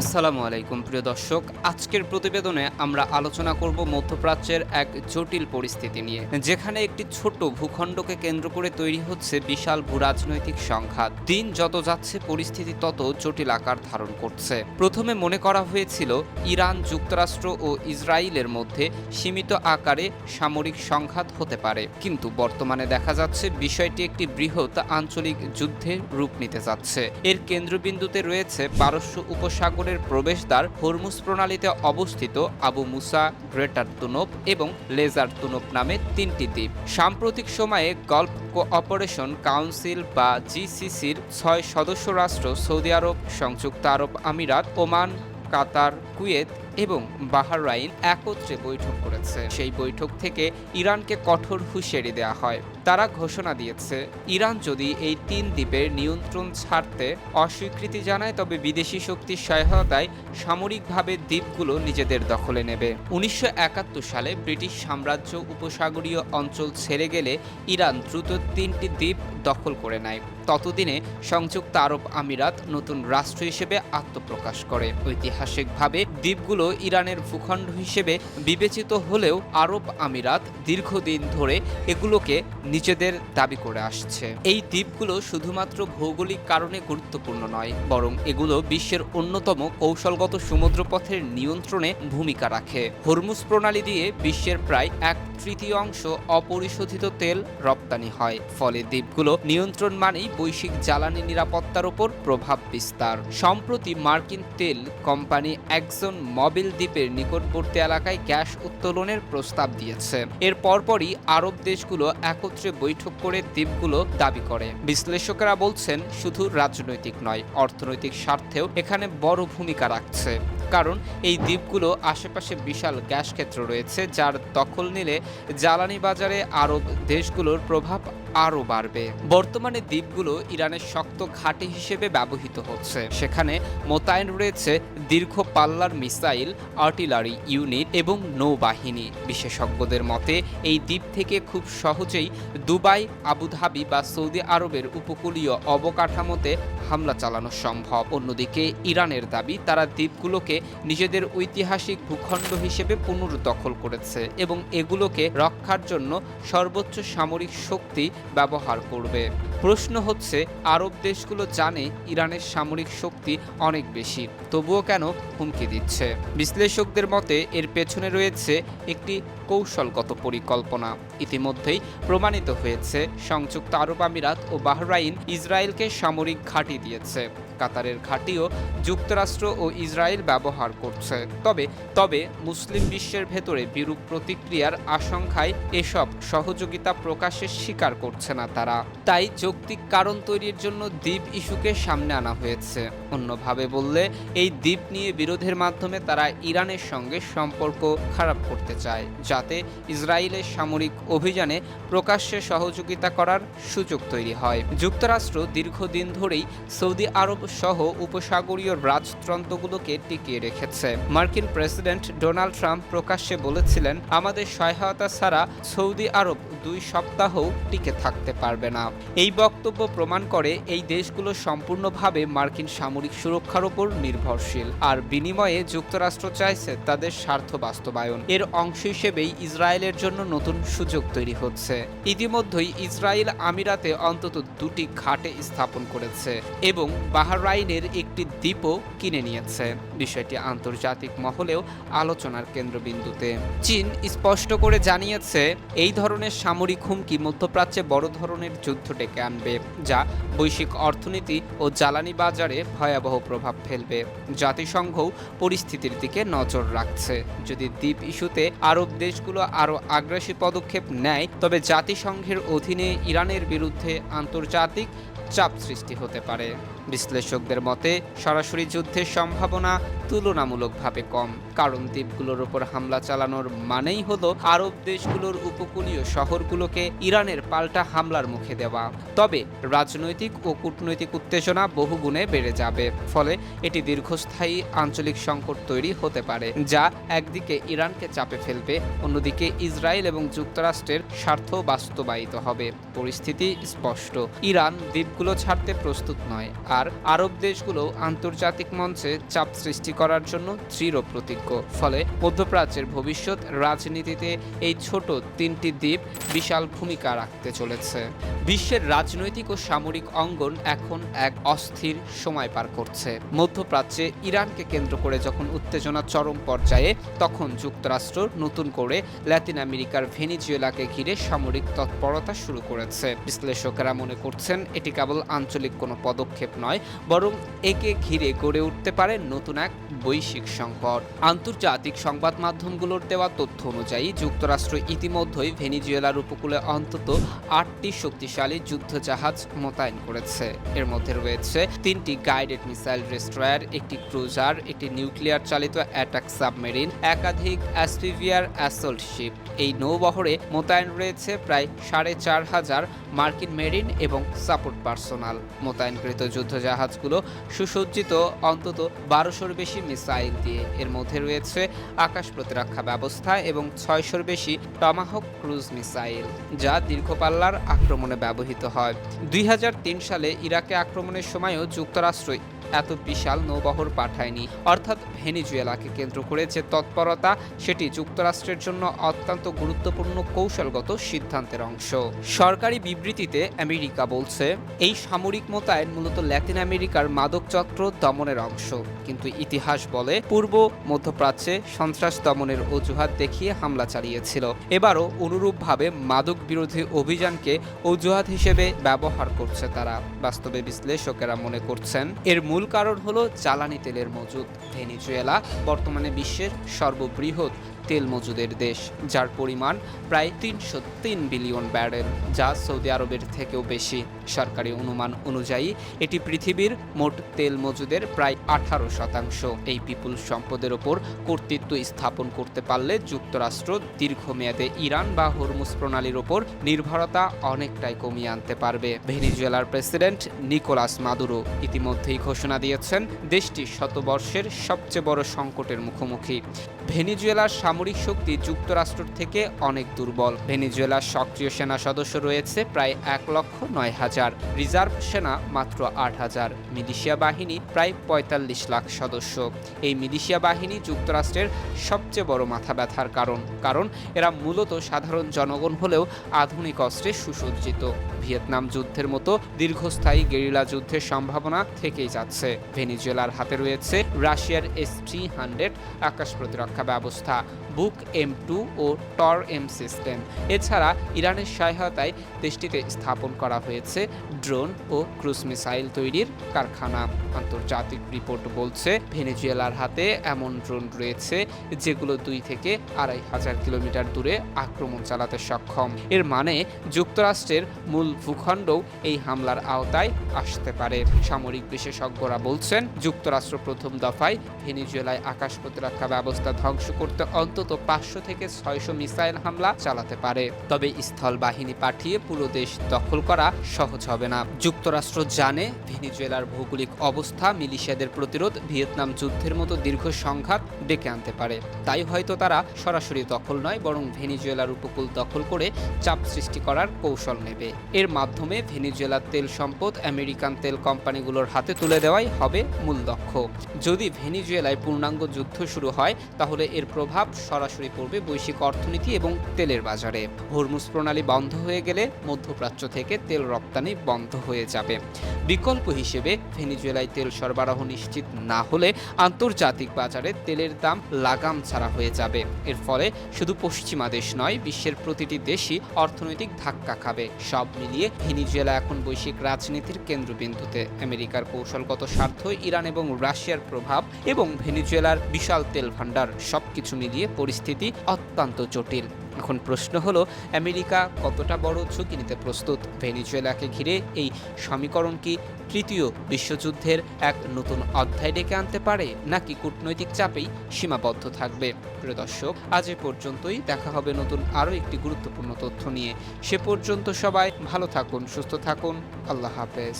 আসসালামু আলাইকুম, প্রিয় দর্শক। আজকের প্রতিবেদনে আমরা আলোচনা করব মধ্যপ্রাচ্যের এক জটিল পরিস্থিতি নিয়ে, যেখানে একটি ছোট ভূখণ্ডকে কেন্দ্র করে তৈরি হচ্ছে বিশাল ভূরাজনৈতিক সংঘাত। দিন যত যাচ্ছে, পরিস্থিতি তত জটিল আকার ধারণ করছে। প্রথমে মনে করা হয়েছিল, ইরান যুক্তরাষ্ট্র ও ইসরায়েলের মধ্যে সীমিত আকারে সামরিক সংঘাত হতে পারে। কিন্তু বর্তমানে দেখা যাচ্ছে, বিষয়টি একটি বৃহৎ আঞ্চলিক যুদ্ধের রূপ নিতে যাচ্ছে। এর কেন্দ্রবিন্দুতে রয়েছে পারস্য উপসাগরের প্রবেশদ্বার হরমুজ প্রণালীতে অবস্থিত আবু মুসা, গ্রেটার তুনব এবং লেজার তুনব নামে তিনটি দ্বীপ। সাম্প্রতিক সময়ে গল্ফ কোঅপারেশন কাউন্সিল বা জিসিসির ছয় সদস্য রাষ্ট্র সৌদি আরব, সংযুক্ত আরব আমিরাত, ওমান, কাতার, কুয়েত এবং বাহারাইন একত্রে বৈঠক করেছে। সেই বৈঠক থেকে ইরানকে কঠোর হুঁশিয়ারি দেওয়া হয়। তারা ঘোষণা দিয়েছে, ইরান যদি এই তিন দ্বীপের নিয়ন্ত্রণ ছাড়তে অস্বীকৃতি জানায়, তবে বিদেশি শক্তির সহায়তায় সামরিকভাবে দ্বীপগুলো নিজেদের দখলে নেবে। উনিশশো একাত্তর সালে ব্রিটিশ সাম্রাজ্য উপসাগরীয় অঞ্চল ছেড়ে গেলে ইরান দ্রুত তিনটি দ্বীপ দখল করে নেয়। ততদিনে সংযুক্ত আরব আমিরাত নতুন রাষ্ট্র হিসেবে আত্মপ্রকাশ করে। ঐতিহাসিকভাবে দ্বীপগুলো ইরানের ভূখণ্ড হিসেবে বিবেচিত হলেও আরব আমিরাত দীর্ঘদিন ধরে এগুলোকে নিজেদের দাবি করে আসছে। এই দ্বীপগুলো শুধুমাত্র ভৌগোলিক কারণে গুরুত্বপূর্ণ নয়, বরং এগুলো বিশ্বের অন্যতম কৌশলগত সমুদ্রপথের নিয়ন্ত্রণে ভূমিকা রাখে। হরমুজ প্রণালী দিয়ে বিশ্বের প্রায় এক তৃতীয়াংশ অপরিশোধিত তেল রপ্তানি হয়। ফলে দ্বীপগুলো নিয়ন্ত্রণ মানেই বৈশ্বিক জ্বালানি নিরাপত্তার উপর প্রভাব বিস্তার। সম্প্রতি মার্কিন তেল কোম্পানি একজন মবিল দ্বীপের নিকটবর্তী এলাকায় গ্যাস উত্তোলনের প্রস্তাব দিয়েছে। এর পরপরই আরব দেশগুলো একত্রে বৈঠক করে দ্বীপগুলো দাবি করে। বিশ্লেষকেরা বলছেন, শুধু রাজনৈতিক নয়, অর্থনৈতিক স্বার্থেও এখানে বড় ভূমিকা রাখছে। কারণ এই দ্বীপগুলো আশেপাশে বিশাল গ্যাস ক্ষেত্র রয়েছে, যার দখল নিলে জ্বালানি বাজারে আরব দেশগুলোর প্রভাব আরও বাড়বে। বর্তমানে দ্বীপগুলো ইরানের শক্ত ঘাঁটি হিসেবে ব্যবহৃত হচ্ছে। সেখানে মোতায়েন রয়েছে দীর্ঘ পাল্লার মিসাইল, আর্টিলারি ইউনিট এবং নৌবাহিনী। বিশেষজ্ঞদের মতে, এই দ্বীপ থেকে খুব সহজেই দুবাই, আবুধাবি বা সৌদি আরবের উপকূলীয় অবকাঠামোতে হামলা চালানো সম্ভব। অন্যদিকে ইরানের দাবি, তারা দ্বীপগুলোকে নিজেদের ঐতিহাসিক ভূখণ্ড হিসেবে পুনরুদ্দখল করেছে এবং এগুলোকে রক্ষার জন্য সর্বোচ্চ সামরিক শক্তি ব্যবহার করবে। প্রশ্ন হচ্ছে, আরব দেশগুলো জানে ইরানের সামরিক শক্তি অনেক বেশি, তবুও কেন হুমকি দিচ্ছে? বিশ্লেষকদের মতে, এর পেছনে রয়েছে একটি কৌশলগত পরিকল্পনা। ইতিমধ্যেই প্রমাণিত হয়েছে, সংযুক্ত আরব আমিরাত ও বাহরাইন ইসরায়েলকে সামরিক ঘাঁটি দিয়েছে। কাতারের ঘাঁটিও যুক্তরাষ্ট্র ও ইসরায়েল ব্যবহার করছে। তবে তবে মুসলিম বিশ্বের ভেতরে বিরূপ প্রতিক্রিয়ার আশঙ্কায় এসব সহযোগিতা প্রকাশের স্বীকার করছে না তারা। তাই যৌক্তিক কারণ তৈরির জন্য দ্বীপ ইস্যুকে সামনে আনা হয়েছে। অন্যভাবে বললে, এই দ্বীপ নিয়ে বিরোধের মাধ্যমে তারা ইরানের সঙ্গে সম্পর্ক খারাপ করতে চায়, যাতে ইসরায়েলের সামরিক অভিযানে প্রকাশ্যে সহযোগিতা করার সুযোগ তৈরি হয়। যুক্তরাষ্ট্র দীর্ঘদিন ধরেই সৌদি আরব সহ উপসাগরীয় রাজতন্ত্রগুলোকে টিকিয়ে রেখেছে। মার্কিন প্রেসিডেন্ট ডোনাল্ড ট্রাম্প প্রকাশ্যে বলেছিলেন, আমাদের সহায়তা ছাড়া সৌদি আরব দুই সপ্তাহও টিকে থাকতে পারবে না। এই বক্তব্য প্রমাণ করে এই দেশগুলো সম্পূর্ণভাবে মার্কিন সামরিক সুরক্ষার উপর নির্ভরশীল। আর বিনিময়ে যুক্তরাষ্ট্র চাইছে তাদের স্বার্থ বাস্তবায়ন। এর অংশ হিসেবেই ইসরায়েলের জন্য নতুন সুযোগ তৈরি হচ্ছে। ইতিমধ্যেই ইসরায়েল আমিরাতে অন্তত দুটি ঘাটে স্থাপন করেছে এবং বাহরাইনের একটি দ্বীপও কিনে নিয়েছে। বিষয়টি আন্তর্জাতিক মহলেও আলোচনার কেন্দ্রবিন্দুতে। চীন স্পষ্ট করে জানিয়েছে, এই ধরনের সামরিক হুমকি মধ্যপ্রাচ্যে বড় ধরনের যুদ্ধ ডেকে আনবে, যা বৈশ্বিক অর্থনীতি ও জ্বালানি বাজারে ভয়াবহ প্রভাব ফেলবে। জাতিসংঘও পরিস্থিতির দিকে নজর রাখছে। যদি দ্বীপ ইস্যুতে আরব দেশগুলো আরও আগ্রাসী পদক্ষেপ নেয়, তবে জাতিসংঘের অধীনে ইরানের বিরুদ্ধে আন্তর্জাতিক চাপ সৃষ্টি হতে পারে। বিশ্লেষকদের মতে সরাসরি যুদ্ধের সম্ভাবনা তুলনামূলকভাবে কম, কারণ দ্বীপগুলোর ওপর হামলা চালানোর মানেই হলো আরব দেশগুলোর উপকূলীয় শহরগুলোকে ইরানের পাল্টা হামলার মুখে দেওয়া। তবে রাজনৈতিক ও কূটনৈতিক উত্তেজনা বহুগুণে বেড়ে যাবে, ফলে এটি দীর্ঘস্থায়ী আঞ্চলিক সংকট তৈরি হতে পারে, যা একদিকে ইরানকে চাপে ফেলবে, অন্যদিকে ইসরায়েল এবং যুক্তরাষ্ট্রের স্বার্থ বাস্তবায়িত হবে। পরিস্থিতি স্পষ্ট। ইরান দ্বীপগুলো ছাড়তে প্রস্তুত নয়, আর আরব দেশগুলো আন্তর্জাতিক মঞ্চে চাপ সৃষ্টি করার জন্য দৃঢ় প্রতিজ্ঞ। ফলে মধ্যপ্রাচ্যের ভবিষ্যৎ রাজনীতিতে এই ছোট তিনটি দ্বীপ বিশাল ভূমিকা রাখতে চলেছে। বিশ্বের রাজনৈতিক ও সামরিক অঙ্গন এখন এক অস্থির সময় পার করছে। মধ্যপ্রাচ্যে ইরানকে কেন্দ্র করে যখন উত্তেজনা চরম পর্যায়ে, তখন যুক্তরাষ্ট্র নতুন করে ল্যাতিন আমেরিকার ভেনিজুয়েলাকে ঘিরে সামরিক তৎপরতা শুরু করেছে। বিশ্লেষকেরা মনে করছেন, এটি কেবল আঞ্চলিক কোনো পদক্ষেপ নয়, বরং একে ঘিরে গড়ে উঠতে পারে নতুন এক বৈশ্বিক সংকট। আন্তর্জাতিক সংবাদ মাধ্যমগুলোর দেওয়া তথ্য অনুযায়ী যুক্তরাষ্ট্র ইতিমধ্যেই ভেনিজুয়েলার উপকূলে অন্তত আটটি শক্তিশালী যুদ্ধজাহাজ মোতায়েন করেছে। এর মধ্যে রয়েছে তিনটি গাইডেড মিসাইল ডেস্ট্রয়ার, একটি ক্রুজার, একটি নিউক্লিয়ার চালিত অ্যাটাক সাবমেরিন, একাধিক অ্যাস্ট্রিভিয়ার অ্যাসল্ট শিপ। এই নৌবহরে মোতায়েন রয়েছে প্রায় সাড়ে চার হাজার মার্কিন মেরিন এবং সাপোর্ট পার্সোনাল। মোতায়েনকৃত যুদ্ধজাহাজগুলো সুসজ্জিত অন্তত বারোশোর বেশি মিসাইল দিয়ে এর মধ্যে রয়েছে আকাশ প্রতিরক্ষা ব্যবস্থা এবং ছয়শোর বেশি টমাহক ক্রুজ মিসাইল, যা দীর্ঘপাল্লার আক্রমণে ব্যবহৃত হয়। দুই সালে ইরাকে আক্রমণের সময়ও যুক্তরাষ্ট্র এত বিশাল নৌবহর পাঠায়নি। অর্থাৎ ভেনিজুয়েলাকে কেন্দ্র করে যে তৎপরতা, সেটি যুক্তরাষ্ট্রের জন্য অত্যন্ত গুরুত্বপূর্ণ কৌশলগত সিদ্ধান্তের অংশ। সরকারি বিবৃতিতে আমেরিকা বলছে, এই সামরিক মোতায়েন মূলত ল্যাতিন আমেরিকার মাদক চক্র দমনের অংশ, কিন্তু ইতিহাস বলে পূর্ব, মধ্যপ্রাচ্যে সন্ত্রাস দমনের অজুহাত দেখিয়ে হামলা চালিয়েছিল। এবারও অনুরূপভাবে মাদক বিরোধী অভিযানকে অজুহাত হিসেবে ব্যবহার করছে তারা, বাস্তবে বিশ্লেষকেরা মনে করছেন। এর মূল কারণ হলো জ্বালানি তেলের মজুদ। ভেনিজুয়েলা বর্তমানে বিশ্বের সর্ববৃহৎ তেল মজুদের দেশ, যার পরিমাণ প্রায় তিনশো তিন বিলিয়ন ব্যারেল, যা সৌদি আরবের থেকেও বেশি। সরকারি অনুমান অনুযায়ী, এটি পৃথিবীর মোট তেল মজুদের প্রায় আঠারো শতাংশ। এই বিপুল সম্পদের ওপর কর্তৃত্ব স্থাপন করতে পারলে যুক্তরাষ্ট্র দীর্ঘমেয়াদে ইরান বা হরমুজ প্রণালীর ওপর নির্ভরতা অনেকটাই কমিয়ে আনতে পারবে। ভেনিজুয়েলার প্রেসিডেন্ট নিকোলাস মাদুরো ইতিমধ্যেই ঘোষণা দিয়েছেন, দেশটি শতবর্ষের সবচেয়ে বড় সংকটের মুখোমুখি। ভেনিজুয়েলার সামরিক শক্তি যুক্তরাষ্ট্র থেকে অনেক দুর্বল। ভেনিজুয়েলার সক্রিয় সেনা সদস্য রয়েছে প্রায় এক লক্ষ নয় হাজার। রিজার্ভ সেনা মাত্র আট হাজার। মিলিশিয়া বাহিনী প্রায় পঁয়তাল্লিশ লাখ সদস্য। এই মিলিশিয়া বাহিনী যুক্তরাষ্ট্রের সবচেয়ে বড় মাথা ব্যথার কারণ। কারণ এরা মূলত সাধারণ জনগণ হলেও আধুনিক অস্ত্রে সুসজ্জিত। ভিয়েতনাম যুদ্ধের মতো দীর্ঘস্থায়ী গেরিলা যুদ্ধের সম্ভাবনা থেকেই যাচ্ছে। ভেনিজুয়েলার হাতে রয়েছে রাশিয়ার এস থ্রি হান্ড্রেড আকাশ প্রতিরক্ষা ব্যবস্থা। বুক এম টু ও টর এম সিস্টেম। এছাড়া ইরানের সহায়তায় দেশটিতে স্থাপন করা হয়েছে ড্রোন ও ক্রুজ মিসাইল তৈরির কারখানা। আন্তর্জাতিক রিপোর্ট বলছে, ভেনেজুয়েলার হাতে এমন ড্রোন রয়েছে যেগুলো দুই থেকে আড়াই হাজার কিলোমিটার দূরে আক্রমণ চালাতে সক্ষম। এর মানে যুক্তরাষ্ট্রের মূল ভূখণ্ডও এই হামলার আওতায় আসতে পারে। সামরিক বিশেষজ্ঞরা বলছেন, যুক্তরাষ্ট্র প্রথম দফায় ভেনেজুয়েলায় আকাশ প্রতিরক্ষা ব্যবস্থা ধ্বংস করতে অন্তত পাঁচশো থেকে ছয়শো মিসাইল হামলা চালাতে পারে। তবে স্থল বাহিনী পাঠিয়ে পুরো দেশ দখল করা সহজ হবে না। যুক্তরাষ্ট্র জানে ভেনিজুয়েলার ভৌগোলিক অবস্থা মিলিশিয়াদের প্রতিরোধ ভিয়েতনাম যুদ্ধের মতো দীর্ঘ সংঘাত ডেকে আনতে পারে। তাই হয়তো তারা সরাসরি দখল নয়, বরং ভেনিজুয়েলার উপকূল দখল করে চাপ সৃষ্টি করার কৌশল নেবে। এর মাধ্যমে ভেনিজুয়েলার তেল সম্পদ আমেরিকান তেল কোম্পানিগুলোর হাতে তুলে দেওয়াই হবে মূল লক্ষ্য। যদি ভেনিজুয়েলায় পূর্ণাঙ্গ যুদ্ধ শুরু হয়, তাহলে এর প্রভাব সরাসরি পড়বে বৈশ্বিক অর্থনীতি এবং তেলের বাজারে। হরমুজ প্রণালী বন্ধ হয়ে গেলে মধ্যপ্রাচ্য থেকে তেল রপ্তানি বন্ধ হয়ে যাবে। বিকল্প হিসেবে ভেনিজুয়েলায় তেল সরবরাহ নিশ্চিত না হলে আন্তর্জাতিক বাজারে তেলের দাম লাগাম ছাড়া হয়ে যাবে। এর ফলে শুধু পশ্চিমা দেশ নয়, বিশ্বের প্রতিটি দেশই অর্থনৈতিক ধাক্কা খাবে। সব মিলিয়ে ভেনিজুয়েলা এখন বৈশ্বিক রাজনীতির কেন্দ্রবিন্দুতে। আমেরিকার কৌশলগত স্বার্থ, ইরান এবং রাশিয়ার প্রভাব এবং ভেনিজুয়েলার বিশাল তেল ভাণ্ডার সবকিছু মিলিয়ে পরিস্থিতি অত্যন্ত জটিল। এখন প্রশ্ন হলো, আমেরিকা কতটা বড় ঝুঁকি নিতে প্রস্তুত? ভেনিজুয়েলাকে ঘিরে এই সমীকরণ কি তৃতীয় বিশ্বযুদ্ধের এক নতুন অধ্যায় ডেকে আনতে পারে, নাকি কূটনৈতিক চাপেই সীমাবদ্ধ থাকবে? প্রিয় দর্শক, আজ এ পর্যন্তই। দেখা হবে নতুন আরও একটি গুরুত্বপূর্ণ তথ্য নিয়ে। সে পর্যন্ত সবাই ভালো থাকুন, সুস্থ থাকুন। আল্লাহ হাফেজ।